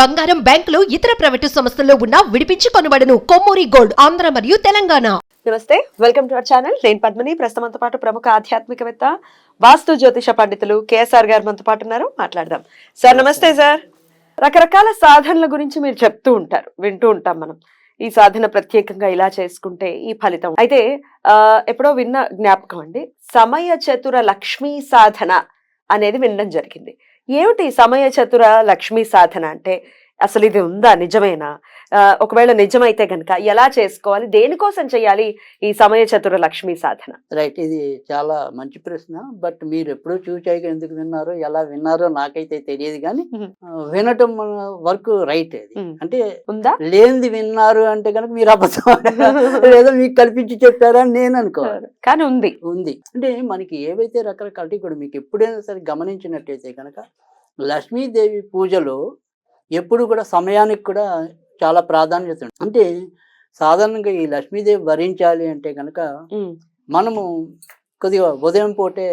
బంగారం బ్యాంకులు ఇతర ప్రైవేటు సంస్థల్లో ఉన్న విడిపించి కొనబడను. కొమ్మూరి గోల్డ్ ఆంధ్ర మరియు తెలంగాణ. నమస్తే వెల్కమ్ టు అవర్ ఛానల్. నేను పద్మని. ప్రస్తుతంతో పాటు ప్రముఖ ఆధ్యాత్మికవేత్త వాస్తు జ్యోతిష పండితులు కేఎస్ఆర్ గారు మనతో పాటు ఉన్నారు. మాట్లాడదాం. సార్ నమస్తే సార్. రకరకాల సాధనల గురించి మీరు చెప్తూ ఉంటారు వింటూ ఉంటాం మనం. ఈ సాధన ప్రత్యేకంగా ఇలా చేసుకుంటే ఈ ఫలితం. అయితే ఆ, ఎప్పుడో విన్న జ్ఞాపకం అండి. సమయ చతుర లక్ష్మీ సాధన అనేది వినడం జరిగింది. ఏమిటి సమయ చతుర లక్ష్మీ సాధన అంటే? అసలు ఇది ఉందా? నిజమేనా? ఒకవేళ నిజమైతే గనక ఎలా చేసుకోవాలి? దేనికోసం చేయాలి ఈ సమయ చతుర లక్ష్మీ సాధన? రైట్ ఇది చాలా మంచి ప్రశ్న. బట్ మీరు ఎప్పుడూ చూచాయిగా ఎందుకు విన్నారో? ఎలా విన్నారో నాకైతే తెలియదు కానీ వినటం వరకు రైట్ అది. అంటే ఉందా? లేనిది విన్నారు అంటే కనుక మీరు అబద్ధం. లేదా మీకు కల్పించి చెప్పారా అని నేను అనుకోవాలి. కానీ ఉంది. ఉంది. అంటే మనకి ఏవైతే రకరకాల ఇప్పుడు మీకు ఎప్పుడైనా సరే గమనించినట్టయితే కనుక లక్ష్మీదేవి పూజలో ఎప్పుడు కూడా సమయానికి కూడా చాలా ప్రాధాన్యత ఉంది అంటే సాధారణంగా ఈ లక్ష్మీదేవి భరించాలి అంటే కనుక మనము కొద్దిగా ఉదయం పూటే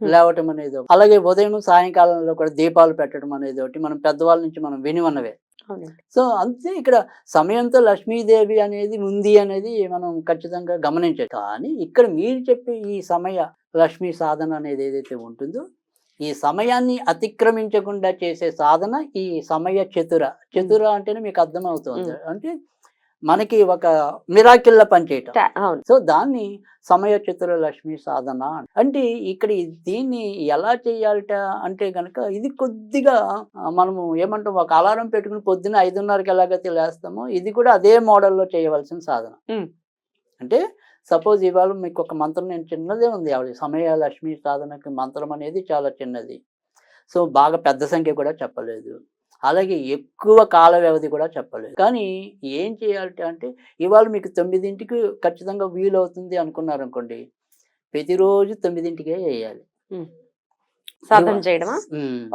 లేవటం అనేది. అలాగే ఉదయం సాయంకాలంలో కూడా దీపాలు పెట్టడం అనేది ఒకటి మనం పెద్దవాళ్ళ నుంచి మనం విని ఉన్నవే సో అంతే ఇక్కడ సమయంతో లక్ష్మీదేవి అనేది ఉంది అనేది మనం ఖచ్చితంగా గమనించాలి కానీ ఇక్కడ మీరు చెప్పే ఈ సమయ లక్ష్మీ సాధన అనేది ఏదైతే ఉంటుందో ఈ సమయాన్ని అతిక్రమించకుండా చేసే సాధన ఈ సమయ చతుర. చతుర అంటేనే మీకు అర్థమవుతుంది. అంటే మనకి ఒక మిరాకిల్ల పనిచేయటం సో దాన్ని సమయ చతుర లక్ష్మి సాధన అంట. ఇక్కడ దీన్ని ఎలా చేయాలట అంటే గనక ఇది కొద్దిగా మనము ఏమంటాం ఒక అలారం పెట్టుకుని పొద్దున్న ఐదున్నరకి ఎలాగైతే లేస్తామో ఇది కూడా అదే మోడల్లో చేయవలసిన సాధన. అంటే సపోజ్ ఇవాళ మీకు ఒక మంత్రం నేను చిన్నదే ఉంది ఆవిడ సమయ లక్ష్మి సాధనకి మంత్రం అనేది చాలా చిన్నది. సో బాగా పెద్ద సంఖ్య కూడా చెప్పలేదు. అలాగే ఎక్కువ కాల వ్యవధి కూడా చెప్పలేదు. కానీ ఏం చేయాలి అంటే ఇవాళ మీకు తొమ్మిదింటికి ఖచ్చితంగా వీలు అవుతుంది అనుకున్నారు అనుకోండి ప్రతిరోజు తొమ్మిదింటికే చేయాలి. సాధన చేయడమా.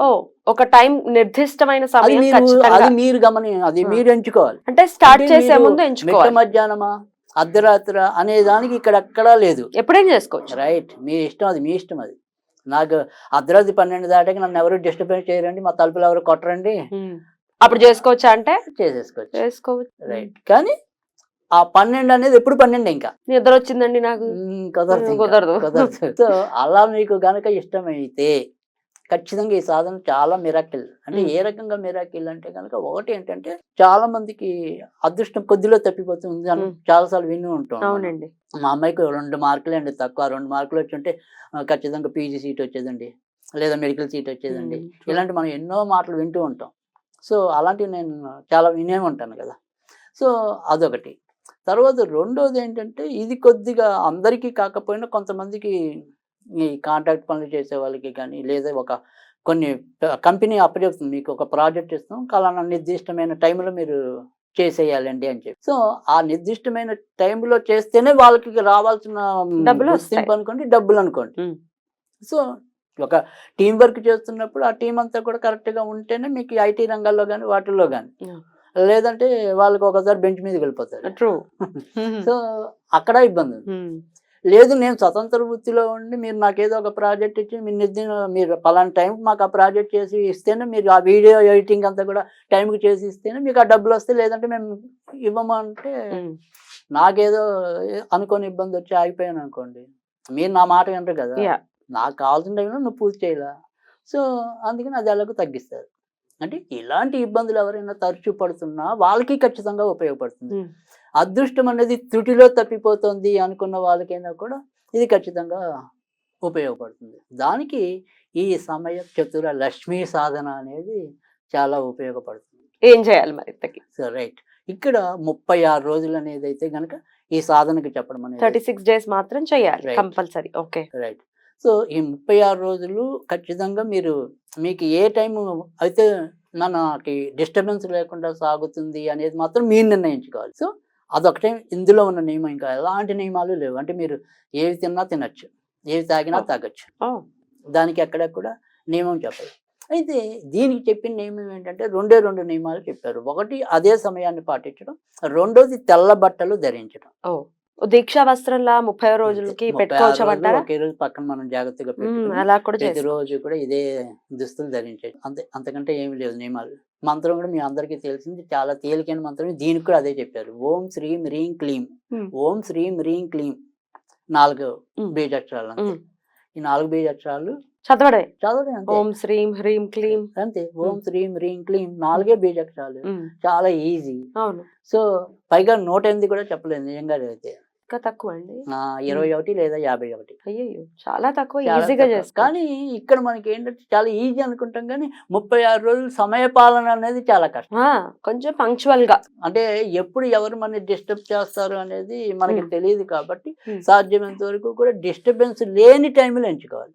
ఓ ఒక టైం నిర్దిష్టమైన సమయం మీరు ఖచ్చితంగా అది మీరు గమని అది. మీరు ఎంచుకోవాలి. అంటే స్టార్ట్ చేసే ముందు ఎంచుకోవాలి. మధ్యాహ్నమా? అర్ధరాత్ర అనే దానికి ఇక్కడ లేదు. ఎప్పుడైనా చేసుకోవచ్చు. రైట్ మీ ఇష్టం అది మీ ఇష్టం అది. నాకు అర్ధరాత్రి పన్నెండు దాటాక నన్ను ఎవరు డిస్టర్బెన్స్ చేయరండి మా తలుపులు ఎవరు కొట్టరండి. అప్పుడు చేసుకోవచ్చా అంటే? చేసేసుకోవచ్చు. చేసుకోవచ్చు. రైట్ కానీ ఆ పన్నెండు అనేది ఎప్పుడు పన్నెండు ఇంకా. నిద్ర వచ్చిందండి నాకు కుదరదు. కుదరదు. కుదరదు. సో అలా మీకు గనక ఇష్టమైతే ఖచ్చితంగా ఈ సాధన చాలా మిరాకిల్ అంటే. ఏ రకంగా మిరాకిల్ అంటే కనుక ఒకటి ఏంటంటే చాలా మందికి అదృష్టం కొద్దిలో తప్పిపోతుంది అని. చాలాసార్లు విని ఉంటాం. అవునండి. మా అమ్మాయికి రెండు మార్కులే అండి తక్కువ. రెండు మార్కులు వచ్చి ఉంటే ఖచ్చితంగా పీజీ సీట్ వచ్చేదండి. లేదా మెడికల్ సీట్ వచ్చేదండి. ఇలాంటి మనం ఎన్నో మాటలు వింటూ ఉంటాం. సో అలాంటివి నేను చాలా వినే ఉంటాను కదా. సో అదొకటి. తర్వాత రెండోది ఏంటంటే ఇది కొద్దిగా అందరికీ కాకపోయినా కొంతమందికి ఈ కాంట్రాక్ట్ పనులు చేసే వాళ్ళకి కానీ లేదా ఒక కొన్ని కంపెనీ అప్పచెప్తుంది మీకు ఒక ప్రాజెక్ట్ ఇస్తాం. కలానా నిర్దిష్టమైన టైంలో మీరు చేసేయాలండి అని చెప్పి. సో ఆ నిర్దిష్టమైన టైంలో చేస్తేనే వాళ్ళకి రావాల్సిన డబ్బులు అనుకోండి డబ్బులు అనుకోండి. సో ఒక టీం వర్క్ చేస్తున్నప్పుడు ఆ టీం అంతా కూడా కరెక్ట్గా ఉంటేనే మీకు ఐటీ రంగాల్లో కానీ వాటిల్లో కానీ. లేదంటే వాళ్ళకి ఒకసారి బెంచ్ మీదకి వెళ్ళిపోతారు. ట్రూ. సో అక్కడ ఇబ్బంది. లేదు నేను స్వతంత్ర వృత్తిలో ఉండి మీరు నాకు ఏదో ఒక ప్రాజెక్ట్ ఇచ్చి మీరు నిర్దిన మీరు పలానా టైంకి మాకు ఆ ప్రాజెక్ట్ చేసి ఇస్తేనే మీరు ఆ వీడియో ఎడిటింగ్ అంతా కూడా టైంకి చేసి ఇస్తేనే మీకు ఆ డబ్బులు వస్తాయి. లేదంటే మేము ఇవ్వమంటే నాకేదో అనుకోని ఇబ్బంది వచ్చి ఆగిపోయాను అనుకోండి. మీరు నా మాట వింటారు కదా. నాకు కావాల్సిన టైంలో నువ్వు పూర్తి చేయలే. సో అందుకని అది ఎలాగో తగ్గిస్తారు. అంటే ఇలాంటి ఇబ్బందులు ఎవరైనా తరచూ పడుతున్నా వాళ్ళకి ఖచ్చితంగా ఉపయోగపడుతుంది. అదృష్టం అనేది త్రుటిలో తప్పిపోతుంది అనుకున్న వాళ్ళకైనా కూడా ఇది ఖచ్చితంగా ఉపయోగపడుతుంది. దానికి ఈ సమయ చతుర లక్ష్మీ సాధన అనేది చాలా ఉపయోగపడుతుంది. ఏం చేయాలి మరి సో రైట్ ఇక్కడ ముప్పై ఆరు రోజులు అనేది అయితే కనుక ఈ సాధనకి చెప్పడం థర్టీ అనేది సిక్స్ డేస్ మాత్రం చేయాలి. కంపల్సరీ. ఓకే. రైట్ సో ఈ ముప్పై ఆరు రోజులు ఖచ్చితంగా మీరు మీకు ఏ టైం అయితే మనకి డిస్టర్బెన్స్ లేకుండా సాగుతుంది అనేది మాత్రం మీరు నిర్ణయించుకోవాలి. సో అదొకటే ఇందులో ఉన్న నియమం ఇంకా. ఎలాంటి నియమాలు లేవు. అంటే మీరు ఏవి తిన్నా తినచ్చు. ఏవి తాగినా. తాగొచ్చు. దానికి ఎక్కడ కూడా నియమం చెప్పదు అయితే దీనికి చెప్పిన నియమం ఏంటంటే రెండే రెండు నియమాలు చెప్పారు. ఒకటి అదే సమయాన్ని పాటించడం రెండోది తెల్ల బట్టలు ధరించడం. దీక్షా వస్త్రంలా ముప్పై రోజులకి పెట్టుకోవచ్చు ఒకే రోజు పక్కన మనం జాగ్రత్తగా అలా కూడా రోజు కూడా ఇదే దుస్తులు ధరించేది అంతే అంతకంటే ఏమి లేదు నియమాలు. మంత్రం కూడా మీ అందరికీ తెలిసింది చాలా తేలికైన మంత్రం. దీనికి కూడా అదే చెప్పారు. ఓం శ్రీం హ్రీం క్లీం. ఓం శ్రీం హ్రీం క్లీం. నాలుగు. బీజాక్షరాలు. ఈ నాలుగు బీజాక్షరాలు చదవడమే. చదవడం ఓం శ్రీం హ్రీం క్లీం. అంతే. ఓం శ్రీం హ్రీం క్లీం. నాలుగే బీజాక్షరాలు చాలా. ఈజీ. అవును. సో పైగా నూట ఎనిమిది కూడా చెప్పలేదు నిజంగా అయితే ఇంకా తక్కువ అండి. ఇరవై ఒకటి లేదా యాభై ఒకటి. అయ్యో చాలా తక్కువ ఈజీగా. చేసుకో కానీ ఇక్కడ మనకి ఏంటంటే చాలా ఈజీ అనుకుంటాం కానీ ముప్పై ఆరు రోజులు సమయ పాలన అనేది చాలా కష్టం. కొంచెం పంక్చువల్గా అంటే ఎప్పుడు ఎవరు మన డిస్టర్బ్ చేస్తారు అనేది మనకి. తెలియదు కాబట్టి. సాధ్యమైనంత వరకు కూడా డిస్టర్బెన్స్ లేని టైంలో ఎంచుకోవాలి.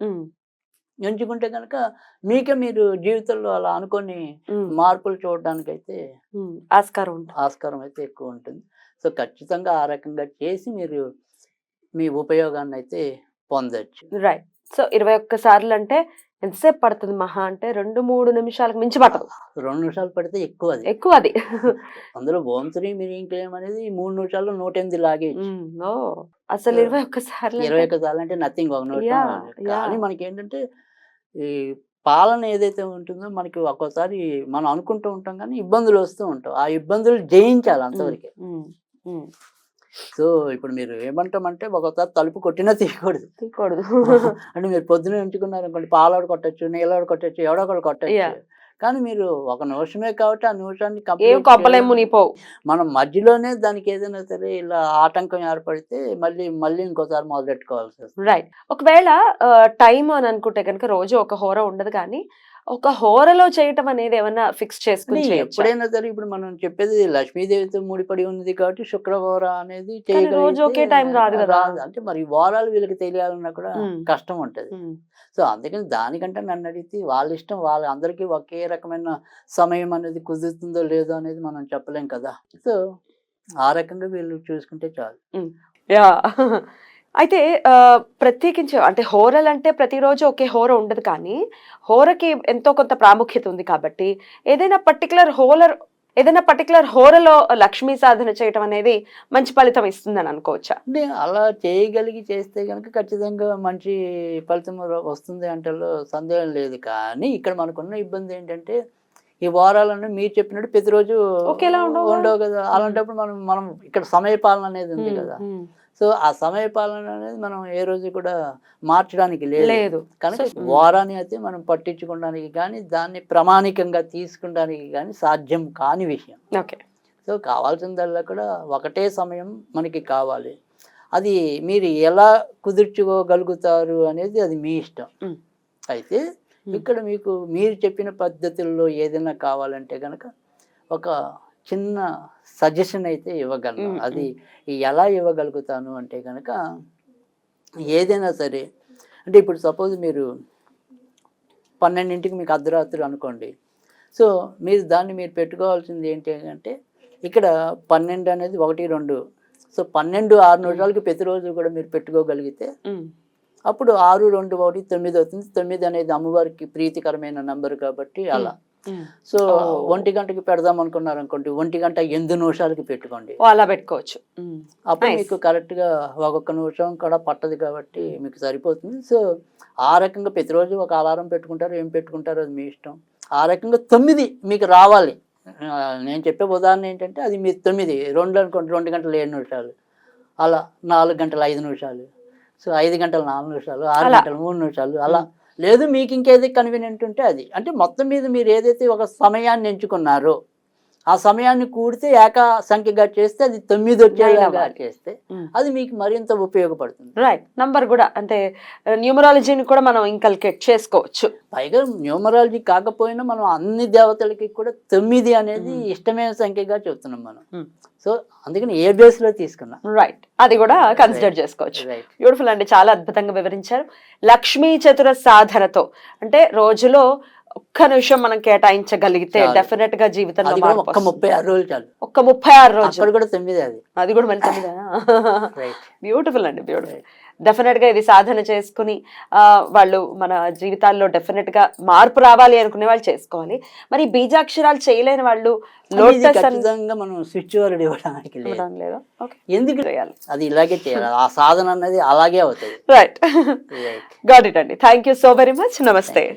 ఎంచుకుంటే కనుక మీకే మీరు జీవితంలో అలా అనుకొని మార్పులు చూడడానికి అయితే ఆస్కారం ఉంటుంది. ఆస్కారం అయితే ఎక్కువ ఉంటుంది. సో ఖచ్చితంగా ఆ రకంగా చేసి మీరు మీ ఉపయోగాన్ని అయితే పొందొచ్చు. రైట్. సో ఇరవై ఒక్క సార్లు అంటే ఎంతసేపు పడుతుంది మహా? అంటే రెండు మూడు నిమిషాలకు మించి పట్టదు. రెండు నిమిషాలు పడితే ఎక్కువ అది ఎక్కువ అది అందులో ఓం శ్రీ మిరియం క్లేమ్ అనేది మూడు నిమిషాల్లో నూట ఎనిమిది లాగే అసలు. ఇరవై ఒక్క సార్లు ఇరవై అంటే- ఒక్క సార్లు అంటే నథింగ్ ఒక Yeah, కానీ. మనకి ఏంటంటే ఈ పాలన ఏదైతే ఉంటుందో మనకి ఒక్కోసారి మనం అనుకుంటూ ఉంటాం కానీ ఇబ్బందులు వస్తూ ఉంటాం. ఆ ఇబ్బందులు జయించాలి అంతవరకే. సో ఇప్పుడు మీరు ఏమంటామంటే ఒకసారి తలుపు కొట్టినా తీయకూడదు. తీయకూడదు. అంటే మీరు పొద్దున ఎంచుకున్నారు అనుకోండి పాలోడు కొట్టచ్చు నీళ్ళోడు కొట్టచ్చు ఎవడో ఒకడు కొట్టచ్చు. కానీ మీరు ఒక నిమిషమే కాబట్టి ఆ నిమిషాన్ని. నీపోవు మనం మధ్యలోనే దానికి ఏదైనా సరే ఇలా ఆటంకం ఏర్పడితే మళ్ళీ మళ్ళీ ఇంకోసారి మొదలెట్టుకోవాల్సి వస్తుంది. రైట్ ఒకవేళ టైం అని అనుకుంటే కనుక రోజు ఒక హోర ఉండదు కానీ ఒక హోరలో చేయటం అనేది ఏమన్నా ఫిక్స్ చేసుకుని? ఎప్పుడైనా సరే ఇప్పుడు మనం చెప్పేది లక్ష్మీదేవితో ముడిపడి ఉంది కాబట్టి శుక్రవార అనేది రోజు ఒకే time రాదు కదా. అంటే మరి వారాలు వీళ్ళకి తెలియాలన్నా కూడా. కష్టం ఉంటది. సో అందుకని దానికంటే నన్ను అడిగితే వాళ్ళ ఇష్టం వాళ్ళ అందరికీ ఒకే రకమైన సమయం అనేది కుదురుతుందో లేదో అనేది మనం చెప్పలేం కదా. సో ఆ రకంగా వీళ్ళు చూసుకుంటే చాలు. యా. అయితే ప్రత్యేకించి అంటే హోరల్ అంటే ప్రతిరోజు ఒకే హోర ఉండదు కానీ హోరకి ఎంతో కొంత ప్రాముఖ్యత ఉంది కాబట్టి ఏదైనా పర్టికులర్ హోలర్ ఏదైనా పర్టికులర్ హోరలో లక్ష్మీ సాధన చేయటం అనేది మంచి ఫలితం ఇస్తుందని అనుకోవచ్చా? అంటే అలా చేయగలిగి చేస్తే కనుక ఖచ్చితంగా మంచి ఫలితం వస్తుంది అంటే సందేహం లేదు కానీ ఇక్కడ మనకున్న ఇబ్బంది ఏంటంటే ఈ వారాలన్నీ మీరు చెప్పినట్టు ప్రతిరోజు ఉండవు. కదా. అలాంటప్పుడు మనం మనం ఇక్కడ సమయ పాలన అనేది ఉంది కదా. సో ఆ సమయ పాలన అనేది మనం ఏ రోజు కూడా మార్చడానికి లేదు. కనుక వారాన్ని అయితే మనం పట్టించుకోవడానికి కానీ దాన్ని ప్రామాణికంగా తీసుకుంటానికి కానీ సాధ్యం కాని విషయం. ఓకే. సో కావాల్సిందల్లా కూడా ఒకటే సమయం మనకి కావాలి. అది మీరు ఎలా కుదుర్చుకోగలుగుతారు అనేది అది మీ ఇష్టం. అయితే. ఇక్కడ మీకు మీరు చెప్పిన పద్ధతుల్లో ఏదైనా కావాలంటే కనుక ఒక చిన్న సజెషన్ అయితే ఇవ్వగలను. అది ఎలా ఇవ్వగలుగుతాను అంటే కనుక ఏదైనా సరే అంటే ఇప్పుడు సపోజ్ మీరు పన్నెండింటికి మీకు అర్ధరాత్రి అనుకోండి. సో మీరు దాన్ని మీరు పెట్టుకోవాల్సింది ఏంటి అంటే ఇక్కడ పన్నెండు అనేది ఒకటి రెండు. సో పన్నెండు ఆరు నిమిషాలకి ప్రతిరోజు కూడా మీరు పెట్టుకోగలిగితే అప్పుడు ఆరు రెండు ఒకటి తొమ్మిది అవుతుంది. తొమ్మిది అనేది అమ్మవారికి ప్రీతికరమైన నంబర్ కాబట్టి అలా. సో ఓ. ఒంటి గంటకి పెడదాం అనుకున్నారు అనుకోండి ఒంటి గంట ఎనిమిది నిమిషాలకి పెట్టుకోండి. అలా పెట్టుకోవచ్చు. ఉమ్, అప్పుడు Nice. మీకు కరెక్ట్గా ఒక్కొక్క నిమిషం కూడా పట్టదు కాబట్టి మీకు సరిపోతుంది. సో ఆ రకంగా ప్రతిరోజు ఒక అలారం పెట్టుకుంటారు ఏం పెట్టుకుంటారో అది మీ ఇష్టం? ఆ రకంగా తొమ్మిది మీకు రావాలి. నేను చెప్పే ఉదాహరణ ఏంటంటే అది మీ తొమ్మిది రెండు అనుకోండి రెండు గంటల ఏడు నిమిషాలు. అలా నాలుగు గంటల ఐదు నిమిషాలు. సో ఐదు గంటల నాలుగు నిమిషాలు ఆరు. గంటల మూడు నిమిషాలు అలా. లేదు మీకు ఇంకేది కన్వీనియంట్ ఉంటే అది. అంటే మొత్తం మీద మీరు ఏదైతే ఒక సమయాన్ని ఎంచుకున్నారో ఆ సమయాన్ని కూడితే ఏక సంఖ్యగా చేస్తే అది తొమ్మిది వచ్చేలాగా. చేస్తే. అది మీకు మరింత ఉపయోగపడుతుంది. రైట్ నంబర్ కూడా అంటే న్యూమరాలజీని కూడా మనం ఇంకల్కేట్ చేసుకోవచ్చు. పైగా న్యూమరాలజీ కాకపోయినా మనం అన్ని దేవతలకి కూడా తొమ్మిది అనేది. ఇష్టమైన సంఖ్యగా చెప్తున్నాం మనం. సో అందుకని ఏ బేస్లో తీసుకున్నా? రైట్ అది కూడా కన్సిడర్ చేసుకోవచ్చు. బ్యూటిఫుల్ అండి. చాలా అద్భుతంగా వివరించారు. లక్ష్మీ చతుర సాధనతో అంటే రోజులో ఒక్క నిమిషం మనం కేటాయించగలిగితే. డెఫినెట్గా జీవితంలో ఒక్క వస్తుంది. ముప్పై ఆరు రోజులు చాలు. ఒక్క ముప్పై ఆరు రోజులు. కూడా తొమ్మిది అది. అది కూడా మంచిది రైట్ బ్యూటిఫుల్ అండి బ్యూటిఫుల్ డెఫినెట్గా ఇది సాధన చేసుకుని వాళ్ళు మన జీవితాల్లో డెఫినెట్గా మార్పు రావాలి అనుకునే వాళ్ళు చేసుకోవాలి. మరి బీజాక్షరాలు చేయలేని వాళ్ళు మనం స్విచ్ వర్డ్ ఇవ్వడానికి లేదు. ఎందుకు? చేయాలి. అది ఇలాగే చేయాలి. ఆ సాధన అనేది అలాగే అవుతుంది. రైట్ గాట్ ఇట్ అండి. Thank you so very much నమస్తే